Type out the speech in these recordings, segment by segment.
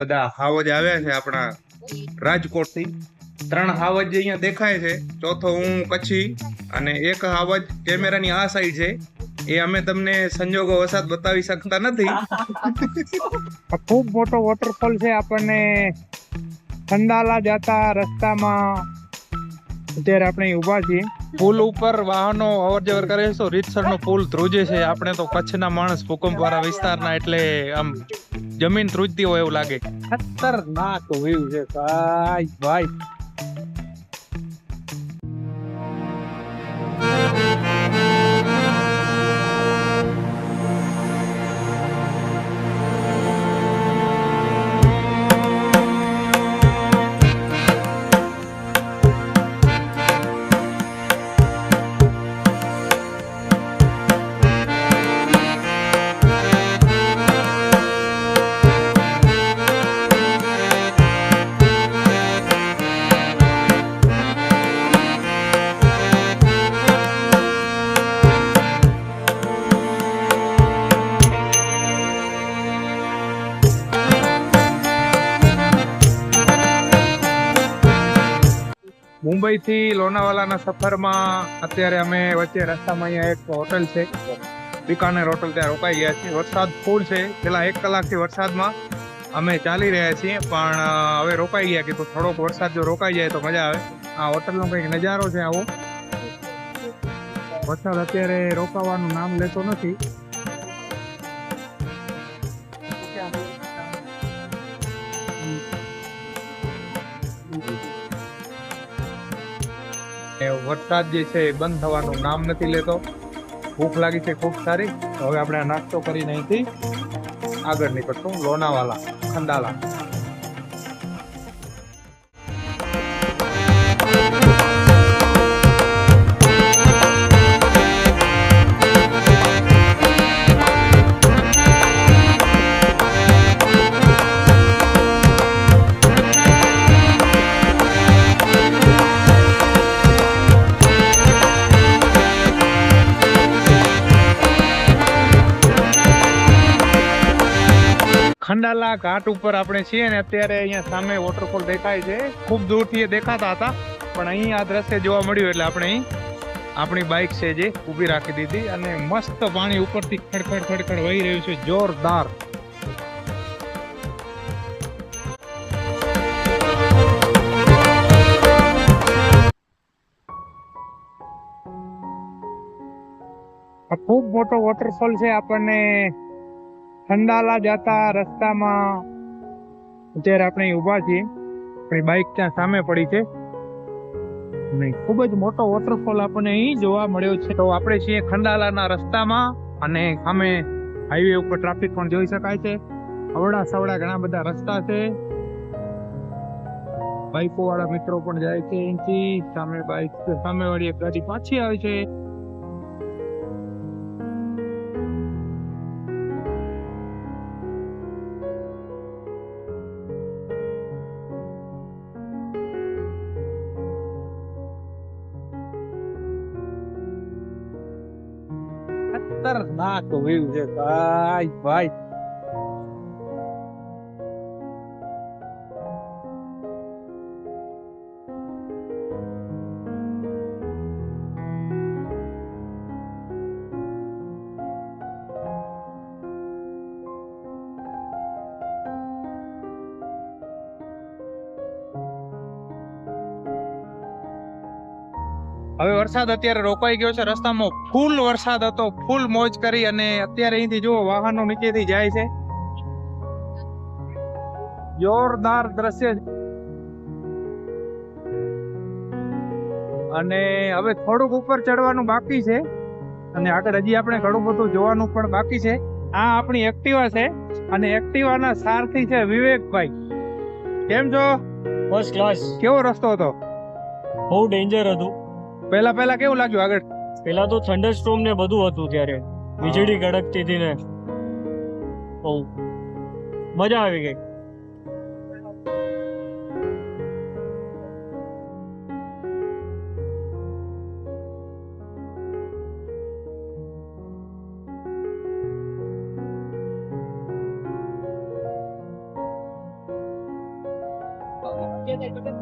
બધા હાવજ આવ્યા છે આપણા રાજકોટથી. ત્રણ હાવજ અહીંયા દેખાય છે, ચોથો હું કચ્છી અને એક હાવજ કેમેરાની આ સાઈડ છે. એ અમે તમને સંજોગો વસાત બતાવી શકતા નથી. ખૂબ મોટો વોટરફોલ છે આપણને. ખંડાલા જતા રસ્તામાં અત્યારે આપણે ઊભા છીએ. પુલ ઉપર વાહનો અવર જવર કરે છે. તો રીતસરનો પુલ ધ્રુજે છે? આપણે તો કચ્છના માણસ ભૂકંપ વાળા વિસ્તારના એટલે આમ જમીન ધ્રુજતી હોય એવું લાગે. ખતરનાક વ્યૂ છે. ભાઈ. મુંબઈ થી લોનાવાલાના સફરમાં અત્યારે અમે વચ્ચે રસ્તામાં અહીંયા એક હોટલ છે. બિકાનેર હોટલ ત્યાં રોકાઈ ગયા છીએ. વરસાદ ફૂલ છે. છેલ્લા એક કલાકથી વરસાદમાં અમે ચાલી રહ્યા છીએ, પણ હવે રોકાઈ ગયા કે તો થોડોક વરસાદ જો રોકાઈ જાય તો મજા આવે. આ હોટલનો કંઈક નજારો છે આવો. વરસાદ અત્યારે રોકાવાનું નામ લેતો નથી. એ વરસાદ જે છે એ બંધ થવાનું નામ નથી લેતો. ભૂખ લાગી છે ખૂબ સારી. હવે આપણે નાસ્તો કરીને અહીંથી આગળ નીકળશું. લોનાવાલા, ખંડાલા. ખંડાલા ઘાટ ઉપર આપણે છીએ ને અત્યારે અહીંયા સામે વોટરફોલ દેખાય છે. ખૂબ દૂરથી એ દેખાતા હતા, પણ અહીં આ દ્રશ્ય જોવા મળ્યું એટલે આપણે અહીં આપણી બાઇક છે જે ઊભી રાખી દીધી અને મસ્ત પાણી ઉપરથી ખડખડ ખડખડ વહી રહ્યું છે, જોરદાર. ખૂબ મોટો વોટરફોલ છે આપણને. ખંડાલા જતા રસ્તામાં. અત્યારે આપણે ઊભા છીએ. આપણી બાઇક ત્યાં સામે પડી છે. અને ખૂબ જ મોટો વોટરફોલ આપણને અહીં જોવા મળ્યો છે. તો આપણે છીએ ખંડાલાના રસ્તામાં અને સામે હાઈવે ઉપર ટ્રાફિક પણ જોઈ શકાય છે. અવડા સવડા ઘણા બધા રસ્તા છે. બાઇકો વાળા મિત્રો પણ જાય છે અહીંથી. સામે બાઇક સામે વાળી એક ગાડી પાછી આવે છે. ખતરનાક વ્યૂ છે ભાઈ વરસાદ અત્યારે રોકાઈ ગયો છે. રસ્તામાં ફૂલ વરસાદ હતો. ફૂલ મોજ કરી અને અત્યારે અહીંથી જુઓ વાહનો નીચેથી જાય છે. જોરદાર દ્રશ્ય અને હવે થોડુંક ઉપર ચડવાનું બાકી છે. અને આગળ હજી આપણે ઘણું બધું જોવાનું પણ બાકી છે. આ આપણી એક્ટિવા છે અને એક્ટિવાના સારથી છે વિવેકભાઈ. કેમ છો? ફર્સ્ટ ક્લાસ કેવો રસ્તો હતો? બહુ ડેન્જર હતું. પહેલા પહેલા કેવું લાગ્યું આગળ? પહેલા તો થંડરસ્ટોર્મ ને બધું હતું ત્યારે. વીજળી કડકતી હતી ને. બહુ. મજા આવી ગઈ.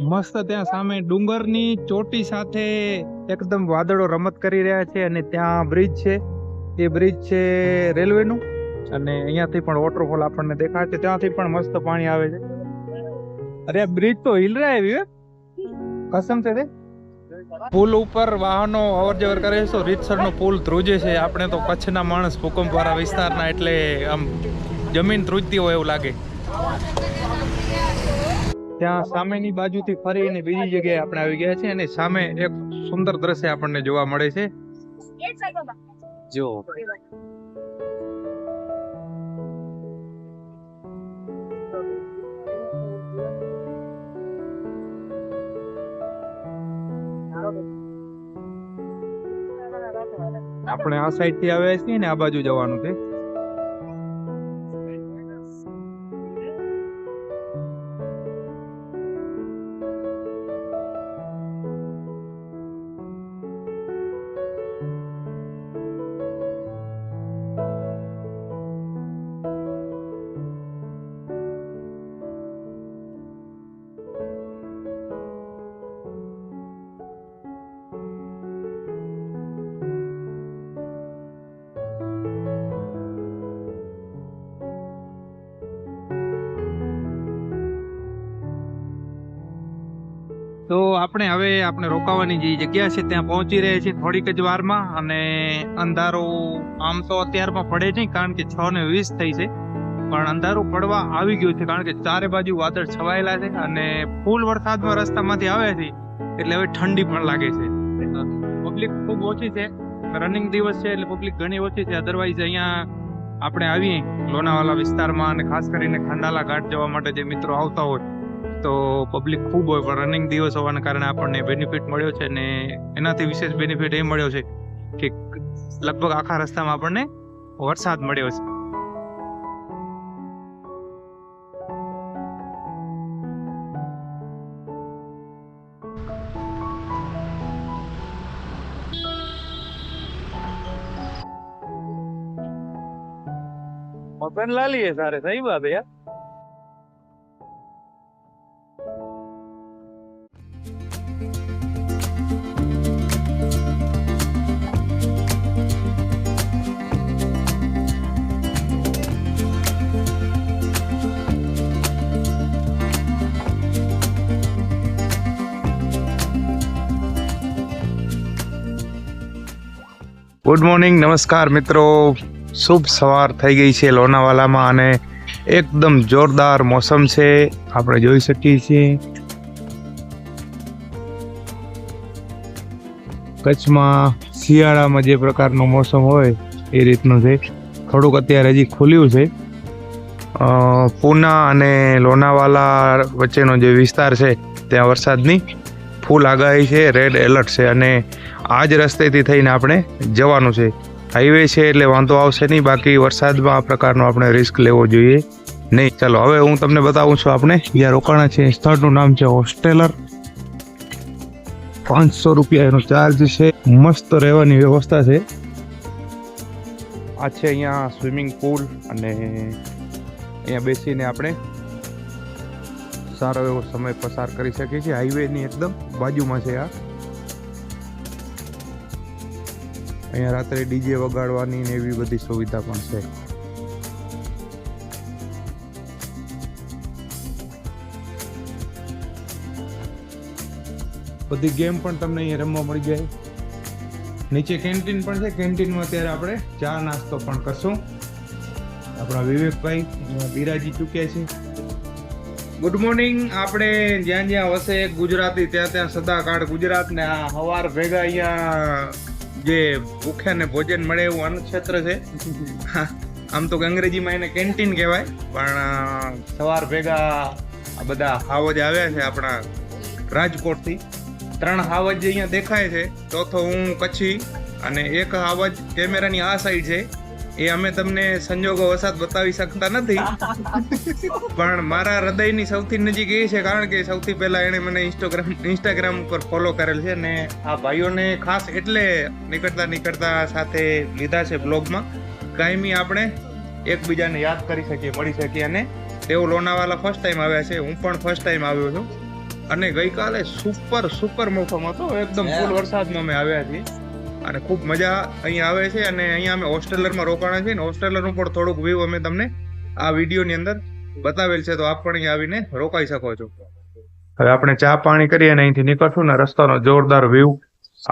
મસ્ત ત્યાં સામે ડુંગરની ચોટી સાથે એકદમ વાદળો રમત કરી રહ્યા છે અને ત્યાં બ્રિજ છે. એ બ્રિજ છે રેલવેનું અને અહીંયાથી પણ વોટરફોલ આપણને દેખાય છે. ત્યાંથી પણ મસ્ત પાણી આવે છે. અરે બ્રિજ તો હિલરા રહ્યા એવી કસમ છે તે પુલ ઉપર વાહનો અવર જવર કરે છે. રીતસરનો પુલ ધ્રુજે છે? આપણે તો કચ્છના માણસ ભૂકંપ વાળા વિસ્તારના એટલે આમ જમીન ધ્રુજતી હોય એવું લાગે. ત્યાં સામેની બાજુથી ફરીને બીજી જગ્યાએ આપણે આવી ગયા છે અને સામે એક સુંદર દ્રશ્ય આપણને જોવા મળે છે. જો. આપણે આ સાઈડથી આવ્યા છીએ ને આ બાજુ જવાનું છે. તો આપણે હવે આપણે રોકાવાની જે જગ્યા છે ત્યાં પહોંચી રહ્યા છીએ થોડીક જ વારમાં અને અંધારો આમ તો અત્યારમાં પડે નહીં કારણ કે છ ને વીસ થઈ છે. પણ અંધારું પડવા આવી ગયું છે કારણ કે ચારે બાજુ વાદળ છવાયેલા છે અને ફૂલ વરસાદમાં રસ્તામાંથી આવે છે એટલે હવે ઠંડી પણ લાગે છે. પબ્લિક ખૂબ ઓછી છે. રનિંગ દિવસ છે એટલે પબ્લિક ઘણી ઓછી છે. અધરવાઇઝ અહીંયા આપણે આવીએ લોનાવાલા વિસ્તારમાં અને ખાસ કરીને ખંડાલા ઘાટ જવા માટે જે મિત્રો આવતા હોય તો પબ્લિક ખૂબ હોય, પણ રનિંગ દિવસ હોવાના કારણે આપણને બેનિફિટ મળ્યો છે અને એનાથી વિશેષ બેનિફિટ એ મળ્યો છે કે લગભગ આખા રસ્તામાં આપણને વરસાદ મળ્યો છે. મકાન લાલીએ સારે સહી બાબે યાર? ગુડ મોર્નિંગ, નમસ્કાર મિત્રો. શુભ સવાર થઈ ગઈ છે લોનાવાલામાં અને એકદમ જોરદાર મોસમ છે. આપણે જોઈ શકીએ છીએ. કચ્છમાં શિયાળામાં જે પ્રકારનો મોસમ હોય એ રીતનું છે. થોડુંક અત્યારે હજી ખુલ્યું છે. પૂના અને લોનાવાલા વચ્ચેનો જે વિસ્તાર છે, ત્યાં વરસાદની ફૂલ આગાહી છે રેડ એલર્ટ છે અને આ જ રસ્તેથી થઈને આપણે જવાનું છે. હાઈવે છે એટલે વાંધો આવશે નહીં, બાકી વરસાદમાં આ પ્રકારનો આપણે રિસ્ક લેવો જોઈએ નહીં. ચાલો, હવે હું તમને બતાવું છું આપણે જ્યાં રોકાણા છે, સ્થળનું નામ છે હોસ્ટેલર પાંચસો રૂપિયા એનો ચાર્જ છે, મસ્ત રહેવાની વ્યવસ્થા છે. આ છે અહીંયા સ્વિમિંગ પુલ અને અહીંયા બેસીને આપણે સારો એવો સમય પસાર કરી શકીએ છીએ હાઈવેની એકદમ. બાજુમાં છે આ. અહીંયા રાત્રે ડીજે વગાડવાની ને એવી બધી સુવિધા પણ છે. બધી ગેમ પણ તમને અહીંયા રમવા મળી જાય. નીચે કેન્ટીન પણ છે. કેન્ટીનમાં અત્યારે આપણે ચા નાસ્તો પણ કરશું. આપણા વિવેકભાઈ બિરાજી ચૂક્યા છે. ગુડ મોર્નિંગ આપણે જ્યાં જ્યાં વસે ગુજરાતી, ત્યાં ત્યાં સદાકાળ ગુજરાતને આ હવાર ભેગા અહીંયા જે ભૂખ્યાને ભોજન મળે એવું અન્નક્ષેત્ર છે. આમ તો અંગ્રેજીમાં એને કેન્ટીન કહેવાય, પણ સવાર ભેગા આ બધા હાવજ આવ્યા છે આપણા રાજકોટથી. ત્રણ હાવજ જે અહીંયા દેખાય છે. ચોથો હું કચ્છી અને એક હાવજ કેમેરાની આ સાઈડ છે. એ અમે તમને સંજોગો વસાત બતાવી શકતા નથી. પણ મારા હૃદયની સૌથી નજીક એ છે કારણ કે સૌથી પહેલા એણે મને ઇન્સ્ટાગ્રામ ઇન્સ્ટાગ્રામ ઉપર ફોલો કરેલ છે અને આ ભાઈઓને ખાસ એટલે નીકળતા નીકળતા સાથે લીધા છે બ્લોગમાં કાયમી આપણે એકબીજાને યાદ કરી શકીએ મળી શકીએ અને તેઓ લોનાવાલા ફર્સ્ટ ટાઈમ આવ્યા છે હું પણ ફર્સ્ટ ટાઈમ આવ્યો છું. અને ગઈકાલે સુપર સુપર મોસમ હતો. એકદમ ફૂલ વરસાદમાં અમે આવ્યા છીએ. અને ખૂબ મજા અહીંયા આવે છે અને અહીંયા અમે હોસ્ટેલરમાં રોકાણા છીએ ને હોસ્ટેલરનું પણ થોડુંક વ્યૂ અમે તમને આ વિડીયોની અંદર બતાવેલ છે, તો આપ પણ અહીંયા આવીને રોકાઈ શકો છો. હવે આપણે ચા પાણી કરી અને અહીંથી નીકળશું ને રસ્તાનો જોરદાર વ્યૂ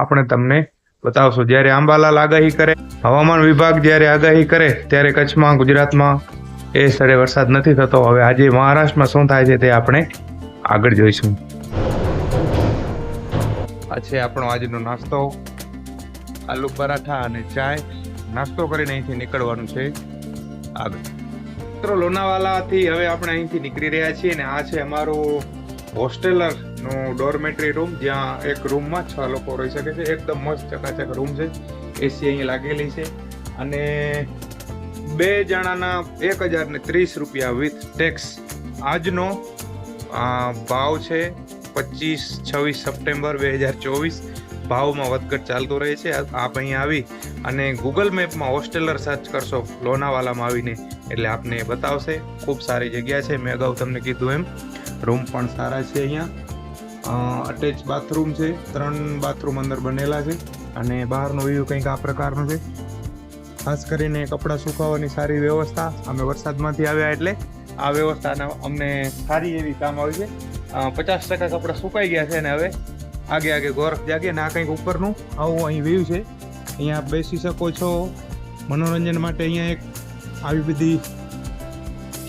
આપણે તમને બતાવશું. જ્યારે આંબાલાલ આગાહી કરે, હવામાન વિભાગ જ્યારે આગાહી કરે, ત્યારે કચ્છમાં, ગુજરાતમાં એ સ્થળે વરસાદ નથી થતો. હવે આજે મહારાષ્ટ્રમાં શું થાય છે તે આપણે આગળ જોઈશું. આ છે આપણો આજનો નાસ્તો. આલુ પરાઠા અને ચાય નાસ્તો કરીને અહીંથી નીકળવાનું છે. આગળ. મિત્રો, લોનાવાલાથી હવે આપણે અહીંથી નીકળી રહ્યા છીએ અને આ છે અમારો હોસ્ટેલરનો ડોરમેટરી રૂમ, જ્યાં એક રૂમમાં છ લોકો રહી શકે છે. એકદમ મસ્ત ચકાચક રૂમ છે. એસી અહીં લાગેલી છે. અને બે જણાના એક હજાર ને ત્રીસ રૂપિયા વિથ ટેક્સ. આજનો ભાવ છે પચીસ છવ્વીસ સપ્ટેમ્બર બે હજાર ચોવીસ. ભાવમાં વધઘટ ચાલતો રહે છે. આપ અહીં આવી અને ગૂગલ મેપમાં હોસ્ટેલર સર્ચ કરશો લોનાવાલામાં આવીને એટલે આપને બતાવશે. ખૂબ સારી જગ્યા છે. મેં અગાઉ તમને કીધું એમ. રૂમ પણ સારા છે અહીંયા. અટેચ બાથરૂમ છે. ત્રણ બાથરૂમ અંદર બનેલા છે. અને બહારનો વ્યૂ કંઈક આ પ્રકારનો છે. ખાસ કરીને કપડાં સુકાવવાની સારી વ્યવસ્થા. અમે વરસાદમાંથી આવ્યા એટલે આ વ્યવસ્થાના અમને સારી એવી કામ આવી છે. પચાસ ટકા કપડાં સુકાઈ ગયા છે અને હવે આગે આગે ગોરખ જાગે ને આ કંઈક ઉપરનું. આવું અહીં વ્યૂ છે. અહીંયા બેસી શકો છો. મનોરંજન માટે અહીંયા એક આવી બધી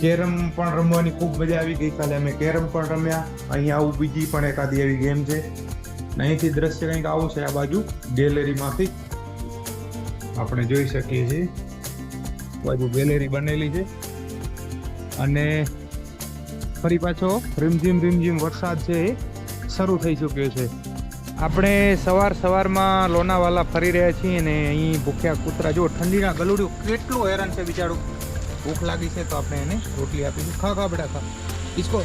કેરમ પણ રમવાની ખૂબ મજા આવી ગઈ. કાલે અમે કેરમ પણ રમ્યા. અહીં આવું બીજી પણ એકાદી એવી ગેમ છે. અહીંથી દ્રશ્ય કંઈક આવું છે આ બાજુ, ગેલેરીમાંથી. આપણે જોઈ શકીએ છીએ. બાજુ ગેલેરી બનેલી છે. અને ફરી પાછો રીમઝીમ રીમઝીમ વરસાદ છે એ શરૂ થઈ ચૂક્યો છે. આપણે સવાર સવારમાં લોનાવાલા ફરી રહ્યા છીએ અને અહીં ભૂખ્યા કૂતરા. જો ઠંડીના ગલુડિયું કેટલું હેરાન છે બિચારું. ભૂખ લાગી છે તો આપણે એને રોટલી આપીશું. ખા ખા બેટા, ખા. ઇસકો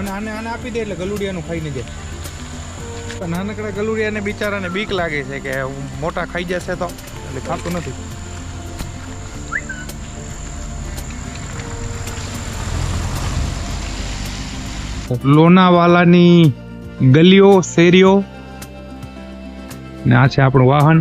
અને આને આને આપી દે એટલે ગલુડિયાનું ખાઈને જાય નાનકડા ગલુડિયાને બિચારાને બીક લાગે છે કે મોટા ખાઈ જશે તો. એટલે ખાતું નથી. લોનાવાલાની ગલીઓ, શેરીઓ ને આ છે આપણું વાહન.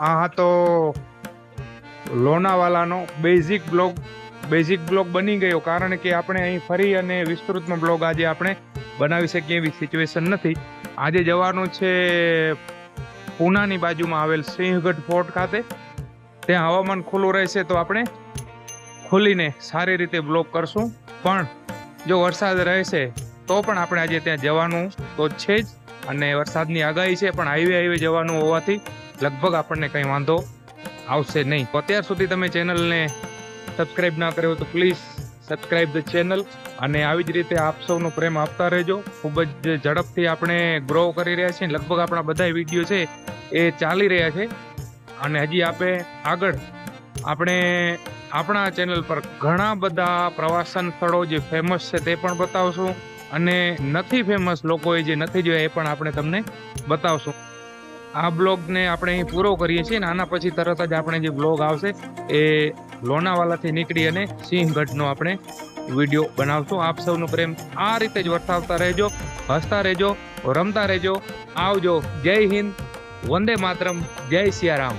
આ તો લોનાવાલાનો બેઝિક બ્લોગ બેઝિક બ્લોગ બની ગયો. કારણ કે આપણે અહીં ફરી અને વિસ્તૃતમાં બ્લોગ આજે આપણે બનાવી શકીએ એવી સિચ્યુએશન નથી. આજે જવાનું છે પૂનાની બાજુમાં આવેલ સિંહગઢ ફોર્ટ ખાતે. ત્યાં હવામાન ખુલ્લું રહેશે તો આપણે ખુલીને સારી રીતે બ્લોક કરશું. પણ જો વરસાદ રહેશે તો પણ આપણે આજે ત્યાં જવાનું તો છે જ. અને વરસાદની આગાહી છે પણ હાઈવે હાઈવે જવાનું હોવાથી લગભગ આપણને કંઈ વાંધો આવશે નહીં. અત્યાર સુધી તમે ચેનલને સબસ્ક્રાઈબ ના કર્યો તો પ્લીઝ સબસ્ક્રાઇબ ધ ચેનલ અને આવી જ રીતે આપ સૌનો પ્રેમ આપતા રહેજો. ખૂબ જ ઝડપથી આપણે ગ્રો કરી રહ્યા છીએ. લગભગ આપણા બધા વીડિયો છે એ ચાલી રહ્યા છે. અને હજી આપે આગળ આપણે આપણા ચેનલ પર ઘણા બધા પ્રવાસન સ્થળો જે ફેમસ છે તે પણ બતાવશું. અને નથી ફેમસ લોકોએ જે નથી જોયા એ પણ આપણે તમને બતાવશું. આ બ્લોગને આપણે અહીં પૂરો કરીએ છીએ ને આના પછી તરત જ આપણે જે બ્લોગ આવશે એ લોનાવાલાથી નીકળી અને સિંહગઢનો આપણે વીડિયો બનાવશું. આપ સૌનો પ્રેમ આ રીતે જ વરસાવતા રહેજો, હસતા રહેજો, રમતા રહેજો. આવજો. જય હિન્દ, વંદે માતરમ, જય સિયારામ.